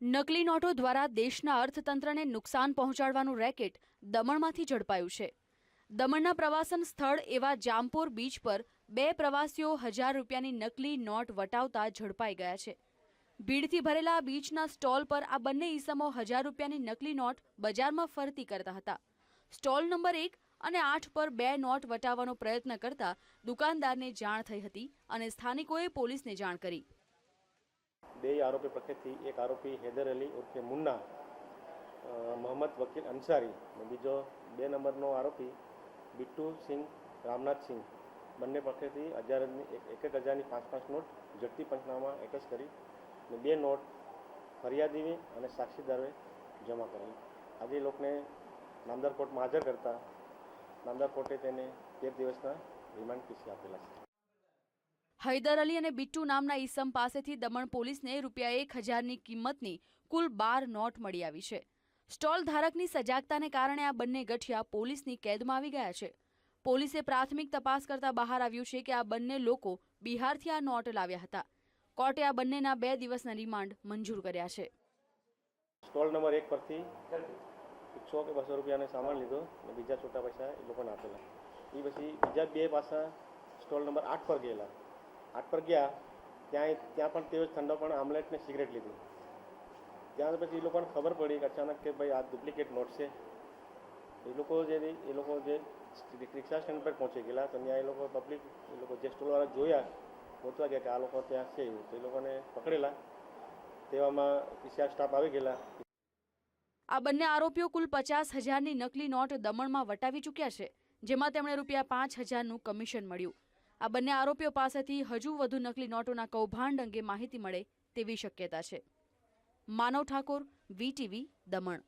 નકલી નોટો દ્વારા દેશના અર્થતંત્રને નુકસાન પહોંચાડવાનું રેકેટ દમણમાંથી ઝડપાયું છે. દમણના પ્રવાસન સ્થળ એવા જામપોર બીચ પર બે પ્રવાસીઓ હજાર રૂપિયાની નકલી નોટ વટાવતા ઝડપાઈ ગયા છે. ભીડથી ભરેલા બીચના સ્ટોલ પર આ બંને ઈસમો હજાર રૂપિયાની નકલી નોટ બજારમાં ફરતી કરતા હતા. સ્ટોલ નંબર એક અને આઠ પર બે નોટ વટાવવાનો પ્રયત્ન કરતા દુકાનદારને જાણ થઈ હતી અને સ્થાનિકોએ પોલીસને જાણ કરી. બે આરોપી પકડથી એક આરોપી હૈદર અલી ઉર્ફે મુન્ના મોહમ્મદ વકીલ અંસારી અને બીજો બે નંબરનો આરોપી બિટ્ટુ સિંહ, રામનાથ સિંહ બંને પકડથી હજારની એક એક હજારની પાંચ પાંચ નોટ ઝડપી પંચનામાં એટેચ કરી અને બે નોટ ફરિયાદીએ અને સાક્ષીદારે જમા કરેલી. આજે લોકોને નામદાર કોર્ટમાં હાજર કરતા નામદાર કોર્ટે તેને તેર દિવસના રિમાન્ડ પીસી આપેલા છે. હૈદર અલી અને બિટ્ટુ નામના ઈસમ પાસેથી દમણ પોલીસને રૂપિયા એક હજારની કિંમતની કુલ બાર નોટ મળી આવી છે. સ્ટોલ ધારકની સજાગતાને કારણે આ બંને ગઠિયા પોલીસની કેદમાં આવી ગયા છે. પોલીસે પ્રાથમિક તપાસ કરતા બહાર આવ્યું છે કે આ બંને લોકો બિહારથી આ નોટ લાવ્યા હતા. કોર્ટે આ બંનેના બે દિવસના રિમાન્ડ મંજૂર કર્યા છે. સ્ટોલ નંબર એક પરથી સો કે બસો રૂપિયાનો સામાન લીધો અને બીજા છોટા પૈસા એ લોકોને આપેલા. એ પછી બીજા બે પાસા સ્ટોલ નંબર આઠ પર ગયેલા. આઠ પર ગયા ત્યાં ત્યાં પણ તેઓ જ ઠંડો પણ આમલેટ ને સિગરેટ લીધી. ત્યાં પછી એ લોકોને ખબર પડી કે અચાનક કે ભાઈ આ ડુપ્લિકેટ નોટ છે. એ લોકો જે એ લોકો જે રિક્ષા સ્ટેન્ડ પર પહોંચી ગયેલા, તો ત્યાં એ લોકો પબ્લિક એ લોકો જે સ્ટોલવાળા જોયા પહોંચવા ગયા કે આ લોકો ત્યાં છે એવું. તો એ લોકોને પકડેલા. તેવામાં પીસીઆર સ્ટાફ આવી ગયેલા. આ બંને આરોપીઓ કુલ પચાસ હજારની નકલી નોટ દમણમાં વટાવી ચૂક્યા છે, જેમાં તેમણે રૂપિયા પાંચ હજારનું કમિશન મળ્યું. આ બંને આરોપીઓ પાસેથી હજુ વધુ નકલી નોટોના કૌભાંડ અંગે માહિતી મળે તેવી શક્યતા છે. માનવ ઠાકોર વીટીવી દમણ.